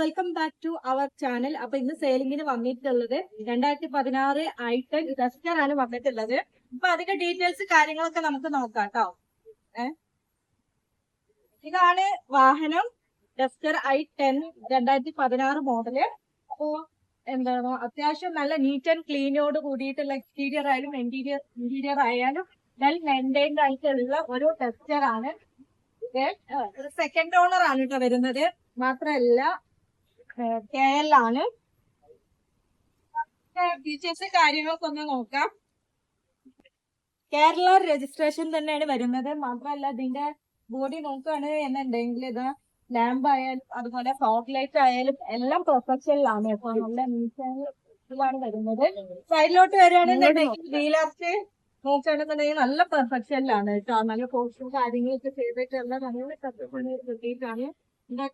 Welcome back to our channel അപ്പൊ ഇന്ന് സെയിലിംഗിന് വന്നിട്ടുള്ളത് രണ്ടായിരത്തി പതിനാറ് ഐട്ടൺ ഡസ്റ്റർ ആണ് വന്നിട്ടുള്ളത്. അപ്പൊ അതിന്റെ ഡീറ്റെയിൽസ് കാര്യങ്ങളൊക്കെ നമുക്ക് നോക്കാം കേട്ടോ ഇതാണ് വാഹനം ഡസ്റ്റർ ഐ ടെൻ രണ്ടായിരത്തി പതിനാറ് മോഡൽ അപ്പോ എന്താണ് അത്യാവശ്യം നല്ല നീറ്റ് ആൻഡ് ക്ലീനോട് കൂടിയിട്ടുള്ള എക്സ്റ്റീരിയർ ആയാലും ഇന്റീരിയർ ഇന്റീരിയർ ആയാലും വെൽ മെയിന്റൈൻഡ് ആയിട്ടുള്ള ഒരു ടെസ്റ്റർ ആണ്. സെക്കൻഡ് ഓണർ ആണ് കേട്ടോ വരുന്നത്. മാത്രമല്ല കെ എൽ ആണ് ഫീച്ചേഴ്സ് കാര്യങ്ങളൊക്കെ ഒന്ന് നോക്കാം. കേരള രജിസ്ട്രേഷൻ തന്നെയാണ് വരുന്നത്. മാത്രമല്ല അതിന്റെ ബോഡി നോക്കുകയാണ് എന്നുണ്ടെങ്കിൽ ഇത് ലാമ്പ് ആയാലും അതുപോലെ ഫോഗ് ലൈറ്റ് ആയാലും എല്ലാം പെർഫെക്ഷനിലാണ് ഇപ്പൊ നല്ല നീറ്റാണ് വരുന്നത്. സൈഡിലോട്ട് വരികയാണെന്നുണ്ടെങ്കിൽ ഡീലർസ് നോക്കുകയാണെന്നുണ്ടെങ്കിൽ നല്ല പെർഫെക്ഷനിലാണ് കേട്ടോ. നല്ല പോസ്റ്റും കാര്യങ്ങളൊക്കെ ചെയ്തിട്ടുള്ള നല്ല കിട്ടിയിട്ടാണ് ഇതിന്റെ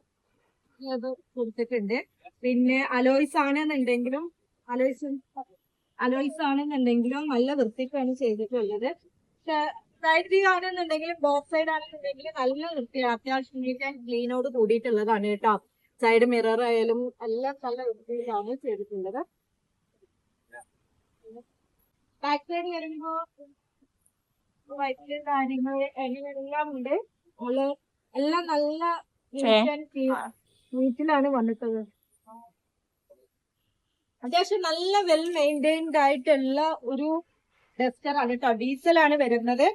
ഇത് കൊടുത്തിട്ടുണ്ട്. പിന്നെ അലോയ്സ് ആണെന്നുണ്ടെങ്കിലും അലോയ്സ് അലോയ്സ് ആണെന്നുണ്ടെങ്കിലും നല്ല വൃത്തിക്കാണ് ചെയ്തിട്ടുള്ളത്. സൈഡ് ആണെന്നുണ്ടെങ്കിലും ബോക്സ് സൈഡ് ആണെന്നുണ്ടെങ്കിലും നല്ല വൃത്തിയാണ് അത്യാവശ്യം നീറ്റ് ആൻഡ് ക്ലീനോട് കൂടിയിട്ടുള്ളതാണ് കേട്ടോ. സൈഡ് മിറർ ആയാലും എല്ലാം നല്ല വൃത്തിയിലാണ് ചെയ്തിട്ടുള്ളത്. ബാക്ക് സൈഡ് വരുമ്പോ വൈറ്റ് കാര്യങ്ങൾ എല്ലാം ഉണ്ട്. നല്ല എല്ലാം നല്ല നീറ്റിലാണ് വന്നിട്ടത് അത്യാവശ്യം നല്ല വെൽ മെയിന്റൈൻഡ് ആയിട്ടുള്ള ഒരു ഡസ്റ്റർ ആണ് കേട്ടോ ഡീസൽ ആണ് വരുന്നത്.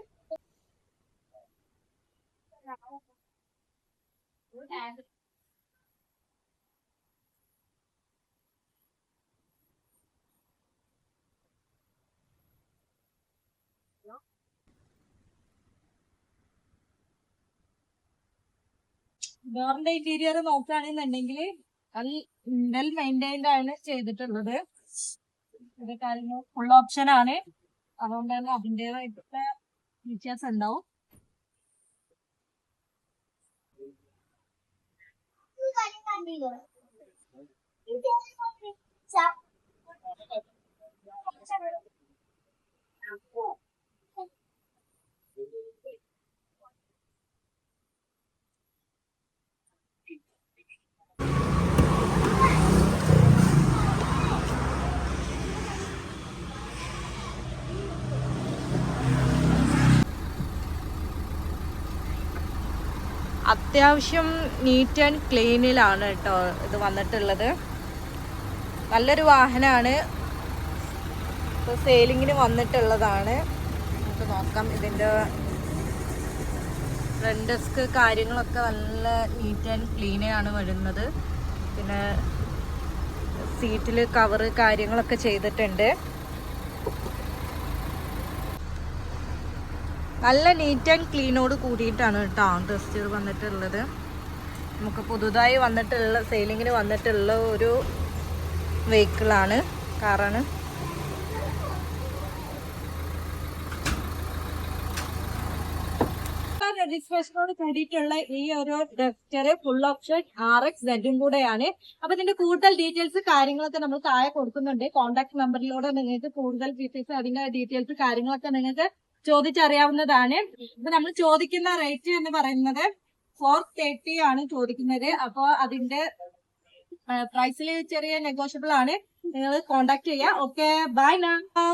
ഡോറിന്റെ ഇന്റീരിയർ നോക്കുകയാണെന്നുണ്ടെങ്കിൽ വെൽ മെയിന്റൈൻഡ് ആണ് ചെയ്തിട്ടുള്ളത്. ഇത് കാര്യങ്ങൾ ഫുൾ ഓപ്ഷൻ ആണ്. അതുകൊണ്ട് തന്നെ അതിന്റെതായിട്ടുള്ള ഫീച്ചേഴ്സ് ഉണ്ടാവും. അത്യാവശ്യം നീറ്റ് ആൻഡ് ക്ലീനിലാണ് കേട്ടോ ഇത് വന്നിട്ടുള്ളത്. നല്ലൊരു വാഹനമാണ് ഇപ്പോൾ സെയിലിങ്ങിന് വന്നിട്ടുള്ളതാണ്. നമുക്ക് നോക്കാം ഇതിന്റെ ഫ്രണ്ട് ഡെസ്ക് കാര്യങ്ങളൊക്കെ നല്ല നീറ്റ് ആൻഡ് ക്ലീനാണ് വരുന്നത്. പിന്നെ സീറ്റിൽ കവറ് കാര്യങ്ങളൊക്കെ ചെയ്തിട്ടുണ്ട്. നല്ല നീറ്റ് ആൻഡ് ക്ലീനോട് കൂടിയിട്ടാണ് കേട്ടോ ഡസ്റ്റർ വന്നിട്ടുള്ളത്. നമുക്ക് പുതുതായി വന്നിട്ടുള്ള സെയിലിങ്ങിന് വന്നിട്ടുള്ള ഒരു വെഹിക്കിളാണ് കാറാണ് രജിസ്ട്രേഷനോട് കൂടിയിട്ടുള്ള ഈ ഒരു Duster full option R X സെഡും കൂടെയാണ്. അപ്പൊ ഇതിന്റെ കൂടുതൽ ഡീറ്റെയിൽസ് കാര്യങ്ങളൊക്കെ നമ്മൾ താഴെ കൊടുക്കുന്നുണ്ട്. കോൺടാക്ട് നമ്പറിലൂടെ നിങ്ങൾക്ക് കൂടുതൽ ഡീറ്റെയിൽസ് അതിന്റെ ഡീറ്റെയിൽസ് കാര്യങ്ങളൊക്കെ നിങ്ങൾക്ക് ചോദിച്ചറിയാവുന്നതാണ്. ഇപ്പൊ നമ്മൾ ചോദിക്കുന്ന റേറ്റ് എന്ന് പറയുന്നത് ഫോർ തേർട്ടി ആണ് ചോദിക്കുന്നത്. അപ്പൊ അതിന്റെ പ്രൈസിൽ ചെറിയ നെഗോഷ്യബിൾ ആണ്. നിങ്ങൾ കോണ്ടാക്ട് ചെയ്യുക ഓക്കെ ബൈ നൗ